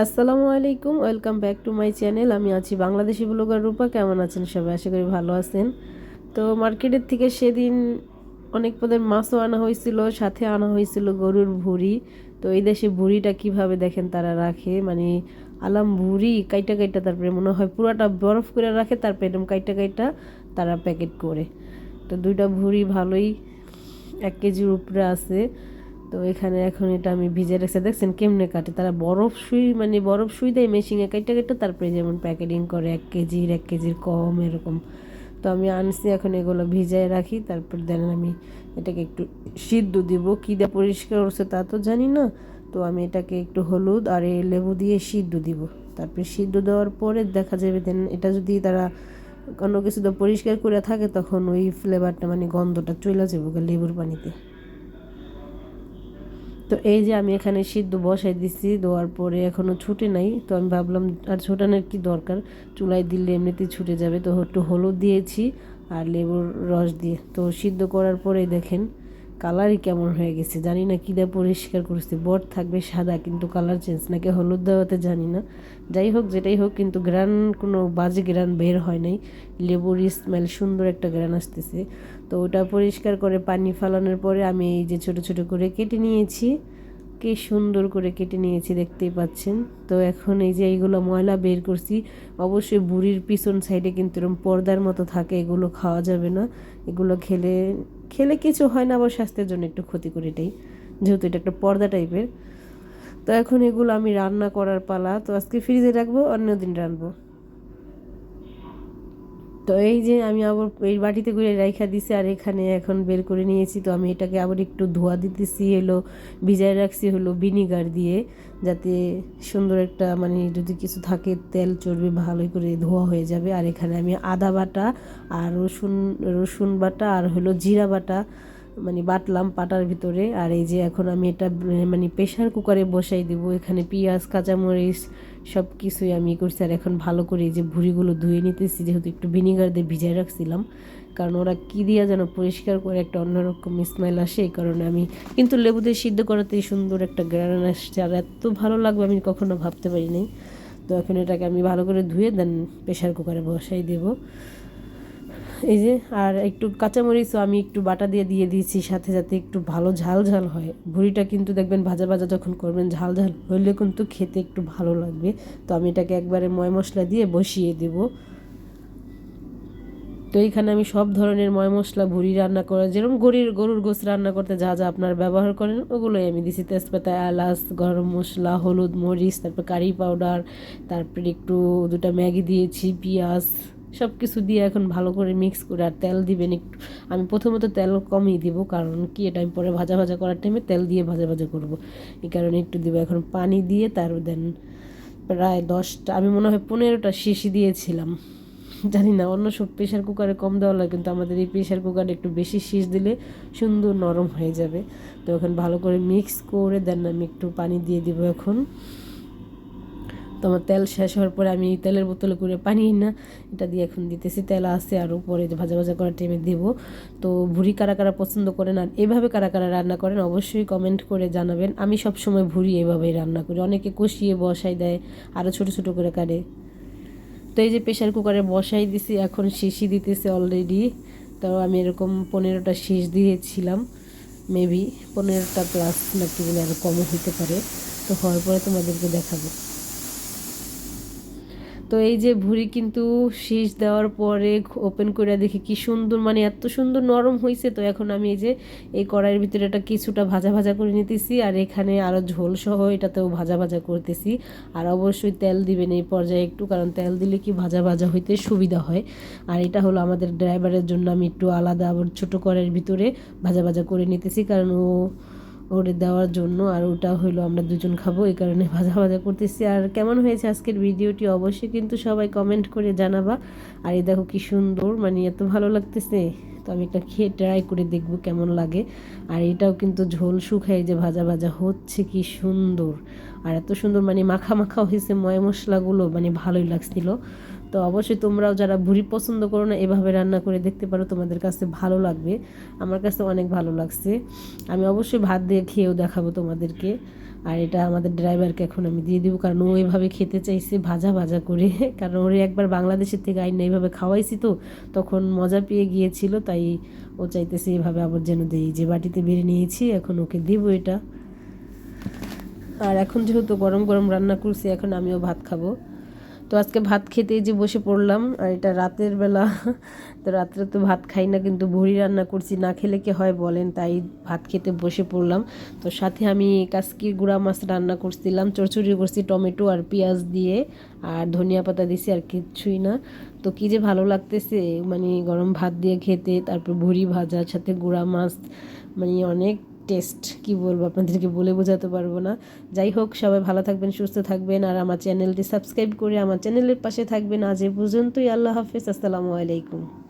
আসসালামু আলাইকুম, welcome back to my channel. আমি আছি বাংলাদেশি ব্লগার রূপা, কেমন আছেন সবাই? আশা করি ভালো আছেন। তো মার্কেটের থেকে সেদিন অনেক পদের মাছও আনা হয়েছিল, সাথে আনা হয়েছিল গরুর ভুড়ি। তো এই দেশে ভুড়িটা কীভাবে দেখেন তারা রাখে? মানে আলাম ভুড়ি কাইটা কাইটা তারপরে মনে হয় পুরাটা বরফ করে রাখে তারপরে এরকম কাইটা কাইটা তারা প্যাকেট করে। তো দুইটা ভুড়ি ভালোই এক কেজির উপরে আছে। তো এখানে এখন এটা আমি ভিজে রেখে দেখছেন কেমনে কাটে? তারা বরফ সুই মানে বরফ সুই দেয় মেশিনে কাইটা কাইটা তারপরে যেমন প্যাকেটিং করে, এক কেজির এক কেজির কম, এরকম। তো আমি আনছি, এখন এগুলো ভিজায় রাখি, তারপর দেন আমি এটাকে একটু সিদ্ধ দিব। কী দিয়ে পরিষ্কার করছে তা তো জানি না। তো আমি এটাকে একটু হলুদ আর এই লেবু দিয়ে সিদ্ধ দিব। তারপরে সিদ্ধ দেওয়ার পরে দেখা যাবে দেন এটা যদি তারা অন্য কিছু তো পরিষ্কার করে থাকে, তখন ওই ফ্লেভারটা মানে গন্ধটা চলে যাবে লেবুর পানিতে। তো এই যে আমি এখানে সিদ্ধ বসাই দিচ্ছি দেওয়ার পরে এখনও ছুটে নাই, তো আমি ভাবলাম আর ছোটানোর কি দরকার? চুলায় দিলে এমনিতেই ছুটে যাবে। তো একটু হলুদ দিয়েছি আর লেবুর রস দিয়ে। তো সিদ্ধ করার পরেই দেখেন কালারই কেমন হয়ে গেছে, জানি না কী দিয়ে পরিষ্কার করছি, বট থাকবে সাদা কিন্তু কালার চেঞ্জ নাকি হলুদ দেওয়াতে জানি না। যাই হোক, যেটাই হোক, কিন্তু গ্রান কোনো বাজে গ্রান বের হয় নাই, লেবুর স্মেল সুন্দর একটা গ্রান আসতেছে। তো ওটা পরিষ্কার করে পানি ফালানোর পরে আমি এই যে ছোট ছোট করে কেটে নিয়েছি, কি সুন্দর করে কেটে নিয়েছি, দেখতেই পাচ্ছেন। তো এখন এই যে এইগুলো ময়লা বের করছি, অবশ্যই বুড়ির পিছন সাইডে কিন্তু এরকম পর্দার মতো থাকে, এগুলো খাওয়া যাবে না। এগুলো খেলে খেলে কিছু হয় না, আবার স্বাস্থ্যের জন্য একটু ক্ষতি করে এটাই, যেহেতু এটা একটা পর্দা টাইপের তো এখন এগুলো আমি রান্না করার পালা, তো আজকে ফ্রিজে রাখব, অন্য দিন রানবো তো এই যে আমি আবার এই বাটিতে করে রাইখা দিছি, আর এখানে এখন বের করে নিয়েছি। তো আমি এটাকে আবার একটু ধোয়া দিতেছি, হলো ভিজায় রাখছি হলো ভিনিগার দিয়ে, যাতে সুন্দর একটা মানে যদি কিছু থাকে তেল চর্বি ভালো করে ধোয়া হয়ে যাবে। আর এখানে আমি আদা বাটা, আর রসুন রসুন বাটা, আর হলো জিরা বাটা মানে বাটলাম পাটার ভিতরে। আর এই যে এখন আমি এটা মানে প্রেশার কুকারে বসাই দিব। এখানে পেঁয়াজ, কাঁচামরিচ সব কিছুই আমি করছি। আর এখন ভালো করে এই যে ভুড়িগুলো ধুয়ে নিতেছি, যেহেতু একটু ভিনিগার দিয়ে ভিজাই রাখছিলাম। কারণ ওরা কী দিয়া যেন পরিষ্কার করে একটা অন্যরকম স্মেল আসে, এই কারণে আমি কিন্তু লেবু দিয়ে সিদ্ধ করাতেই সুন্দর একটা গ্রান আসছে। আর এত ভালো লাগবে আমি কখনো ভাবতে পারি নাই তো এখন এটাকে আমি ভালো করে ধুয়ে দেন প্রেশার কুকারে বসাই দেবো। এই যে, আর একটু কাঁচামরিচও আমি একটু বাটা দিয়ে দিয়ে দিয়েছি, সাথে সাথে একটু ভালো ঝাল ঝাল হয়। ভুড়িটা কিন্তু দেখবেন ভাজা ভাজা যখন করবেন, ঝাল ঝাল হইলে কিন্তু খেতে একটু ভালো লাগবে। তো আমি এটাকে একবারে ময় মশলা দিয়ে বসিয়ে দেব। তো এইখানে আমি সব ধরনের ময় মশলা, ভুড়ি রান্না করা, যেরকম গরুর গরুর গোস রান্না করতে যা যা আপনার ব্যবহার করেন, ওগুলোই আমি দিছি। তেজপাতা, এলাচ, গরম মশলা, হলুদ মরিচ, তারপর কারি পাউডার, তারপরে একটু দুটা ম্যাগি দিয়েছি, পেঁয়াজ সব কিছু দিয়ে এখন ভালো করে মিক্স করে আর তেল দিবেন একটু। আমি প্রথমত তেল কমই দিব, কারণ কি এটা আমি পরে ভাজা ভাজা করার টাইমে তেল দিয়ে ভাজা ভাজা করব। এই কারণে একটু দিব, এখন পানি দিয়ে তার দেন প্রায় দশটা, আমি মনে হয় পনেরোটা শিশি দিয়েছিলাম। জানি না, অন্য সব প্রেশার কুকারে কম দেওয়া লাগে, কিন্তু আমাদের এই প্রেশার কুকারে একটু বেশি শীষ দিলে সুন্দর নরম হয়ে যাবে। তো এখন ভালো করে মিক্স করে দেন, আমি একটু পানি দিয়ে দিব এখন। তো আমার তেল শেষ হওয়ার পরে আমি তেলের বোতলে করে পানি না, এটা দিয়ে এখন দিতেছি। তেল আছে আর উপরে ভাজা ভাজা করার টাইমে দেবো। তো ভুড়ি কারা কারা পছন্দ করেন আর এভাবে কারা কারা রান্না করেন অবশ্যই কমেন্ট করে জানাবেন। আমি সব সময় ভুড়ি এভাবেই রান্না করি। অনেকে কষিয়ে বসাই দেয় আরও ছোটো ছোটো করে কাটে। তো এই যে প্রেশার কুকারে বসাই দিছি, এখন শিশি দিতেছে অলরেডি তো আমি এরকম পনেরোটা শীষ দিয়েছিলাম মেবি পনেরোটা প্লাস নাকি আরও কমও হতে পারে। তো হওয়ার পরে তোমাদেরকে দেখাবো। তো এই যে ভুড়ি কিন্তু শীষ দেওয়ার পরে ওপেন করে দেখি কি সুন্দর মানে এত সুন্দর নরম হয়েছে তো এখন আমি এই যে এই কড়াইয়ের ভিতরে এটা কিছুটা ভাজা ভাজা করে নিতেছি আর এখানে আরও ঝোল সহ এটাতেও ভাজা ভাজা করতেছি। আর অবশ্যই তেল দিবেন এই পর্যায়ে একটু, কারণ তেল দিলে কি ভাজা ভাজা হইতে সুবিধা হয়। আর এটা হলো আমাদের ড্রাইভারের জন্য আমি একটু আলাদা আবার ছোটো কড়াইয়ের ভিতরে ভাজা ভাজা করে নিতেছি, কারণ ও ওরে দেওয়ার জন্য, আর ওটা হইল আমরা দুজন খাব, এই কারণে ভাজা ভাজা করতেছি। আর কেমন হয়েছে আজকের ভিডিওটি অবশ্যই কিন্তু সবাই কমেন্ট করে জানাবা। আর এই দেখো কি সুন্দর মানে এত ভালো লাগতেছে। তো আমি একটা খেয়ে ট্রাই করে দেখব কেমন লাগে। আর এটাও কিন্তু ঝোল শুকাই যে ভাজা ভাজা হচ্ছে কি সুন্দর। আর এত সুন্দর মানে মাখা মাখা হয়েছে ময় মশলাগুলো মানে ভালোই লাগছিল। তো অবশ্যই তোমরাও যারা ভুড়ি পছন্দ করো না, এভাবে রান্না করে দেখতে পারো, তোমাদের কাছে ভালো লাগবে। আমার কাছে অনেক ভালো লাগছে। আমি অবশ্যই ভাত দিয়ে খেয়েও দেখাবো তোমাদেরকে। আর এটা আমাদের ড্রাইভারকে এখন আমি দিয়ে দিব, কারণ ও এভাবে খেতে চাইছে ভাজা ভাজা করে। কারণ ওরে একবার বাংলাদেশের থেকে আইন এইভাবে খাওয়াইছি তো, তখন মজা পেয়ে গিয়েছিল, তাই ও চাইতেছে এভাবে আবার যেন দিই। যে বাটিতে বেড়ে নিয়েছি, এখন ওকে দিব এটা। আর এখন যেহেতু গরম গরম রান্না করছি, এখন আমিও ভাত খাব। তো আজকে ভাত খেতে যে বসে পড়লাম, আর এটা রাতের বেলা, তো রাত্রে তো ভাত খাই না, কিন্তু ভুড়ি রান্না করছি, না খেলে কি হয় বলেন, তাই ভাত খেতে বসে পড়লাম। তো সাথে আমি কাসকির গুঁড়া মাছ রান্না করছিলাম, চড়চড়ি করছি, টমেটো আর পেঁয়াজ দিয়ে, আর ধনিয়া পাতা দিছি, আর কিচ্ছুই না। তো কী যে ভালো লাগতেছে মানে গরম ভাত দিয়ে খেতে, তারপর ভুড়ি ভাজার সাথে গুঁড়া মাছ মানে অনেক টেস্ট, কি বলব, আপনাদেরকে বলে বোঝাতে পারব না। যাই হোক, সবাই ভালো থাকবেন, সুস্থ থাকবেন, আর আমার চ্যানেলটি সাবস্ক্রাইব করে আমার চ্যানেলের পাশে থাকবেন। আজ এ পর্যন্তই, আল্লাহ হাফেজ, আসসালামু আলাইকুম।